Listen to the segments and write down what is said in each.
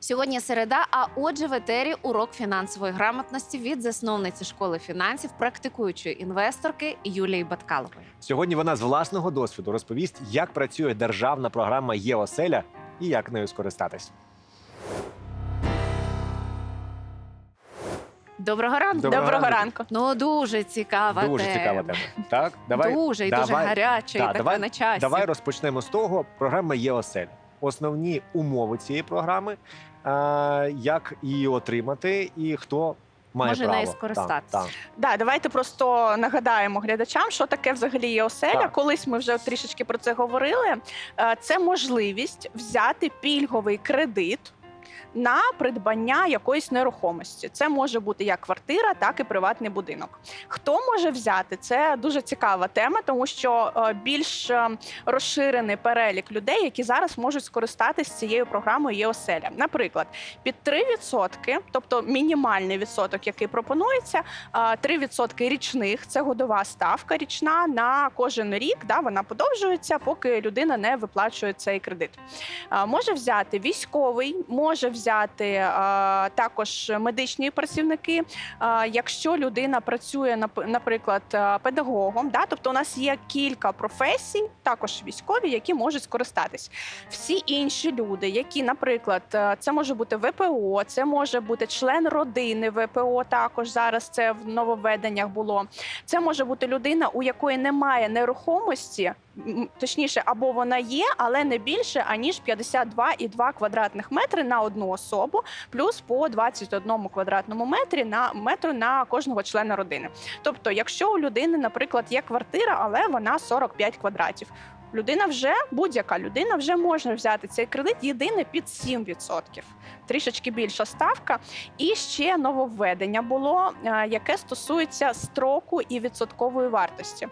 Сьогодні середа, а отже, в етері урок фінансової грамотності від засновниці школи фінансів, практикуючої інвесторки Юлії Баткалової. Сьогодні вона з власного досвіду розповість, як працює державна програма ЄОселя і як нею скористатись. Доброго ранку. Доброго Доброго ранку. ранку. Ну дуже цікава Дуже тема. цікава тема. Так, давай дуже і дуже давай- гаряча, і Да, така давай- на часі. Давай розпочнемо з того. Програма ЄОселя. Основні умови цієї програми, е, як її отримати, і хто має Може право. нею скористатися. Так, так. Да, давайте просто нагадаємо глядачам, що таке взагалі є оселя. Так. Колись ми вже трішечки про це говорили. Е, Це можливість взяти пільговий кредит. На придбання якоїсь нерухомості це може бути як квартира, так і приватний будинок. Хто може взяти? Це дуже цікава тема, тому що е, більш е, розширений перелік людей, які зараз можуть скористатися цією програмою є оселя. Наприклад, під 3%, тобто мінімальний відсоток, який пропонується, а, 3% річних це годова ставка річна на кожен рік. Да, вона подовжується, поки людина не виплачує цей кредит. Може взяти військовий, може взяти також медичні працівники. Якщо людина працює наприклад, педагогом, да, тобто у нас є кілька професій, також військові, які можуть скористатись. Всі інші люди, які, наприклад, е, це може бути ВПО, це може бути член родини ВПО. Також зараз це в нововведеннях було. Це може бути людина, у якої немає нерухомості, точніше, або вона є, але не більше аніж 52,2 квадратних метри на одну особу, плюс по 21 квадратному метрі на метру на кожного члена родини. Тобто, якщо у людини, наприклад, є квартира, але вона 45 квадратів. Людина вже будь-яка людина вже може взяти цей кредит єдине під 7%. Трішечки більша ставка. І ще нововведення було, е, яке стосується строку і відсоткової вартості.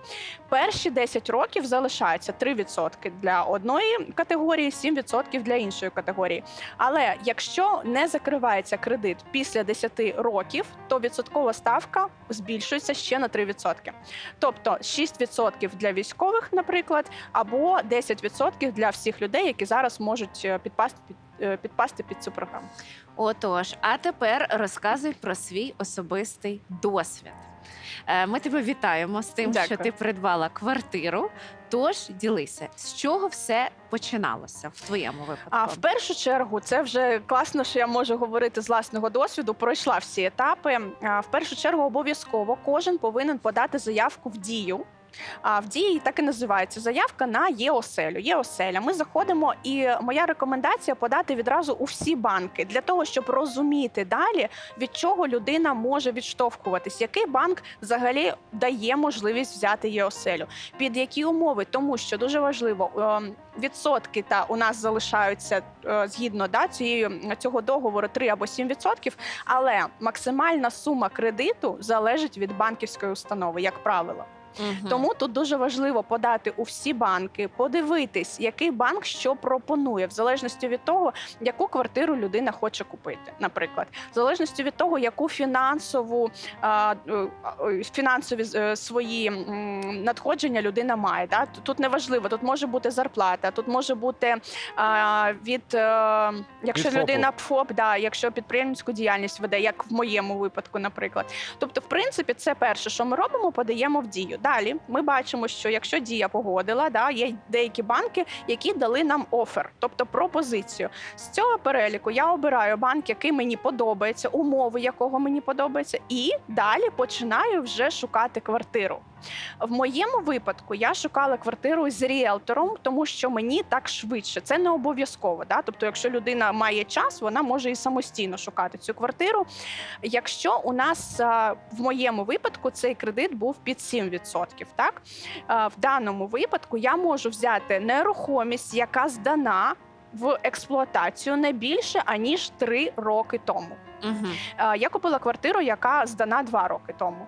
Перші 10 років залишаються 3% для одної категорії, 7% для іншої категорії. Але якщо не закривається кредит після 10 років, то відсоткова ставка збільшується ще на 3%. Тобто 6% для військових, наприклад, або 10% для всіх людей, які зараз можуть е, підпасти під, е, підпасти під цю програму. Отож, а тепер розказуй про свій особистий досвід. Е, Ми тебе вітаємо з тим, що ти придбала квартиру. Тож ділися, з чого все починалося в твоєму випадку? А в першу чергу це вже класно, що я можу говорити з власного досвіду. Пройшла всі етапи. А, В першу чергу обов'язково кожен повинен подати заявку в дію. А в дії так і називається заявка на ЄОселю. ЄОселя. Ми заходимо, і моя рекомендація подати відразу у всі банки для того, щоб розуміти далі, від чого людина може відштовхуватись, який банк взагалі дає можливість взяти ЄОселю, під які умови, тому що дуже важливо ем, відсотки та у нас залишаються е, згідно да, цієї цього договору 3 або 7 відсотків, але максимальна сума кредиту залежить від банківської установи, як правило. Мгм. Тому тут дуже важливо подати у всі банки, подивитись, який банк що пропонує, в залежності від того, яку квартиру людина хоче купити, наприклад, в залежності від того, яку фінансову а, е, е, фінансові е, свої м, надходження людина має. Да? Тут- Тут не важливо, тут може бути зарплата, тут може бути а, від е, якщо Від ФОПу. людина ФОП, да, якщо підприємницьку діяльність веде, як в моєму випадку, наприклад. Тобто, в принципі, це перше, що ми робимо, подаємо в дію. Далі ми бачимо, що якщо дія погодила, да, є деякі банки, які дали нам офер, тобто пропозицію. З цього переліку я обираю банк, який мені подобається, умови якого мені подобається, і далі починаю вже шукати квартиру. В моєму випадку я шукала квартиру з ріелтором, тому що мені так швидше. Це не обов'язково. Да? Тобто, якщо людина має час, вона може і самостійно шукати цю квартиру. Якщо у нас в моєму випадку цей кредит був під 7%, так в даному випадку я можу взяти нерухомість, яка здана в експлуатацію не більше аніж 3 роки тому. Е, Я купила квартиру, яка здана два роки тому.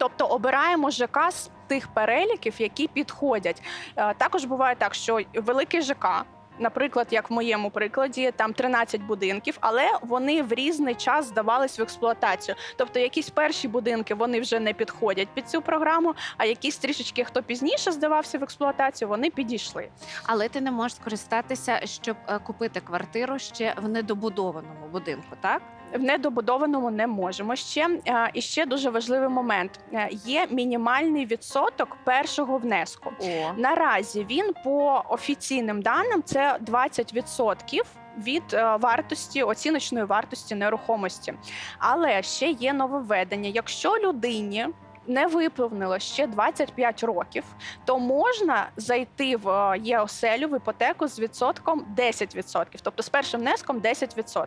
Тобто обираємо ЖК з тих переліків, які підходять. Е, Також буває так, що великий ЖК Наприклад, як в моєму прикладі, там 13 будинків, але вони в різний час здавались в експлуатацію. Тобто, якісь перші будинки вони вже не підходять під цю програму, а якісь трішечки, хто пізніше здавався в експлуатацію, вони підійшли. Але ти не можеш скористатися, щоб е, купити квартиру ще в недобудованому будинку, так? В недобудованому не можемо ще. Е, І ще дуже важливий момент: Е, є мінімальний відсоток першого внеску. О, Наразі він по офіційним даним це 20% від е, вартості оціночної вартості нерухомості. Але ще є нововведення. Якщо людині не виповнило ще 25 років, то можна зайти в е, ЄОСЕЛю в іпотеку з відсотком 10%, тобто з першим внеском 10%.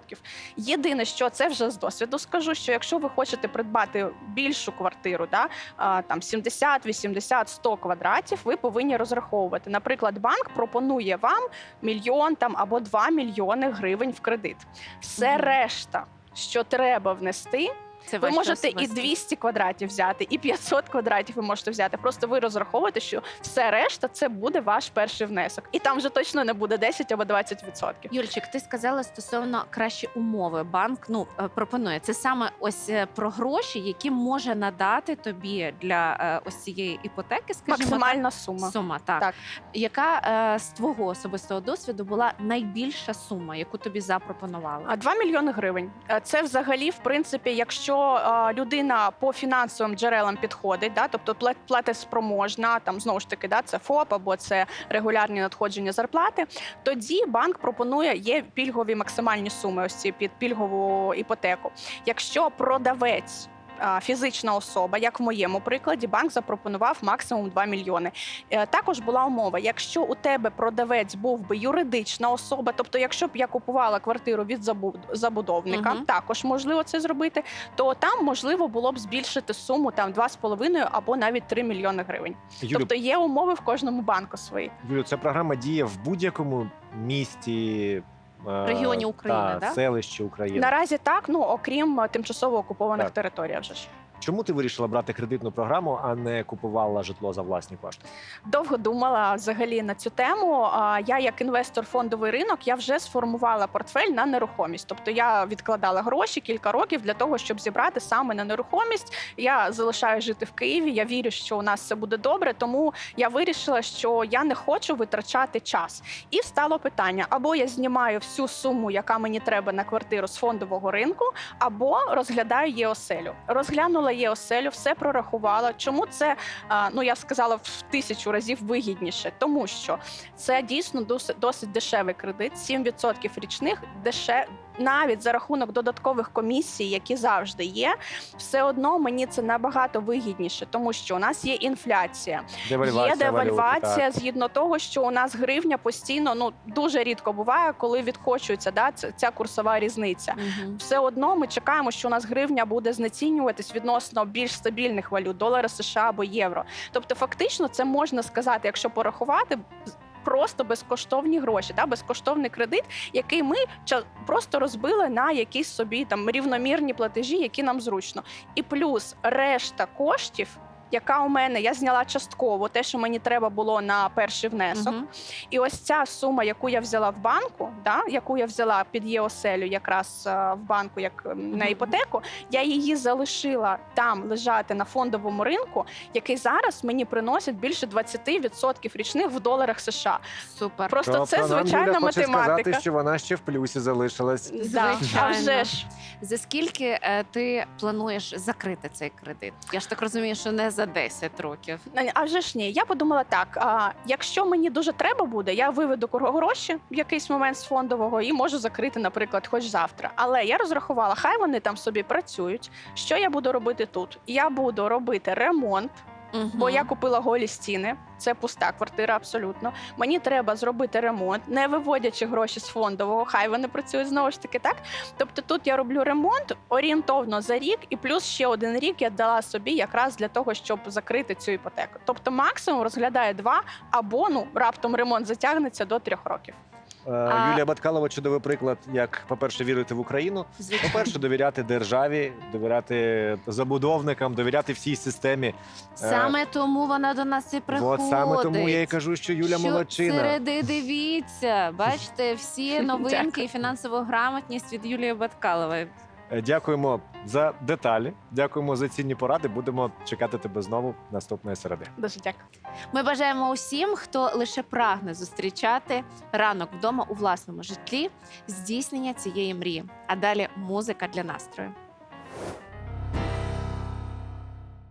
Єдине, що це вже з досвіду скажу, що якщо ви хочете придбати більшу квартиру, да, там 70, 80, 100 квадратів, ви повинні розраховувати. Наприклад, банк пропонує вам мільйон там або 2 мільйони гривень в кредит. Все решта, що треба внести, це ви можете і особисте. 200 квадратів взяти, і 500 квадратів ви можете взяти. Просто ви розраховуєте, що все решта це буде ваш перший внесок, і там вже точно не буде 10 або 20 відсотків. Юльчик, ти сказала стосовно кращі умови. Банк ну е, пропонує це саме ось е, про гроші, які може надати тобі для е, ось цієї іпотеки, скажімо Максимальна так, сума. сума. Так. Так. яка е, з твого особистого досвіду була найбільша сума, яку тобі запропонували? А 2 мільйони гривень. Це взагалі, в принципі, якщо е, людина по фінансовим джерелам підходить, да, тобто платеспроможна, там знову ж таки, да, це ФОП або це регулярні надходження зарплати, тоді банк пропонує є пільгові максимальні суми, ось ці під пільгову іпотеку. Якщо продавець. Фізична особа, як в моєму прикладі, банк запропонував максимум 2 мільйони. Е, Також була умова: якщо у тебе продавець був би юридична особа, тобто, якщо б я купувала квартиру від забу- забудовника, Мгм. також можливо це зробити, то там можливо було б збільшити суму там 2,5 або навіть 3 мільйони гривень. Юлю, Тобто є умови в кожному банку свої. Юлю, ця програма діє в будь-якому місті. Е, Регіоні України, та, да? селищі України. Наразі так, ну окрім е, тимчасово окупованих Так. територій. Вже ж. Чому ти вирішила брати кредитну програму, а не купувала житло за власні кошти? довго думала взагалі на цю тему. Я, як інвестор фондовий ринок, я вже сформувала портфель на нерухомість. Тобто я відкладала гроші кілька років для того, щоб зібрати саме на нерухомість. Я залишаю жити в Києві. Я вірю, що у нас все буде добре. Тому я вирішила, що я не хочу витрачати час. І стало питання: або я знімаю всю суму, яка мені треба на квартиру з фондового ринку, або розглядаю ЄОСЕЛю. Розглянула ЄОСЕЛю, все прорахувала. Чому це ну я сказала в тисячу разів вигідніше, тому що це дійсно досить, дешевий кредит, 7% річних деше. Навіть за рахунок додаткових комісій, які завжди є, все одно мені це набагато вигідніше, тому що у нас є інфляція, Девальвація, є девальвація валюти, згідно того, що у нас гривня постійно ну дуже рідко буває, коли відкочується да, ця, ця курсова різниця Мгм. все одно ми чекаємо, що у нас гривня буде знецінюватись відносно більш стабільних валют долара США або євро. Тобто, фактично, це можна сказати, якщо порахувати. Просто безкоштовні гроші, да, безкоштовний кредит, який ми просто розбили на якісь собі там рівномірні платежі, які нам зручно. І плюс решта коштів, яка у мене я зняла частково, те, що мені треба було на перший внесок. Мгм. І ось ця сума, яку я взяла в банку, да, яку я взяла під ЄОСЕЛю якраз е, в банку, як ем, на іпотеку, я її залишила там лежати на фондовому ринку, який зараз мені приносить більше 20% річних в доларах США. Супер. Просто Тобто це нам звичайна Юля хоче математика. сказати, що вона ще в плюсі залишилась. Да, а вже ж За скільки е, ти плануєш закрити цей кредит? Я ж так розумію, що не за 10 років. А вже ж ні, я подумала так: а, якщо мені дуже треба буде, я виведу гроші в якийсь момент з фондового і можу закрити, наприклад, хоч завтра. Але я розрахувала, хай вони там собі працюють. Що я буду робити тут? Я буду робити ремонт, бо я купила голі стіни. Це пуста квартира, абсолютно. Мені треба зробити ремонт, не виводячи гроші з фондового. Хай вони працюють знову ж таки, так. Тобто тут я роблю ремонт орієнтовно за рік, і плюс ще один рік я дала собі якраз для того, щоб закрити цю іпотеку. Тобто максимум розглядає два або ну раптом ремонт затягнеться до трьох років. Е, А- Юлія Баткалова чудовий приклад, як, по-перше, вірити в Україну. По-перше, довіряти державі, довіряти забудовникам, довіряти всій системі. Саме тому вона до нас і приходить. От саме тому я і кажу, що Юля що молодчина. Середи дивіться, бачите, всі новинки і фінансову грамотність від Юлії Баткалової. Е, Дякуємо за деталі. Дякуємо за цінні поради. Будемо чекати тебе знову наступної середи. Дуже дякую. Ми бажаємо усім, хто лише прагне зустрічати ранок вдома у власному житлі, здійснення цієї мрії. А далі музика для настрою.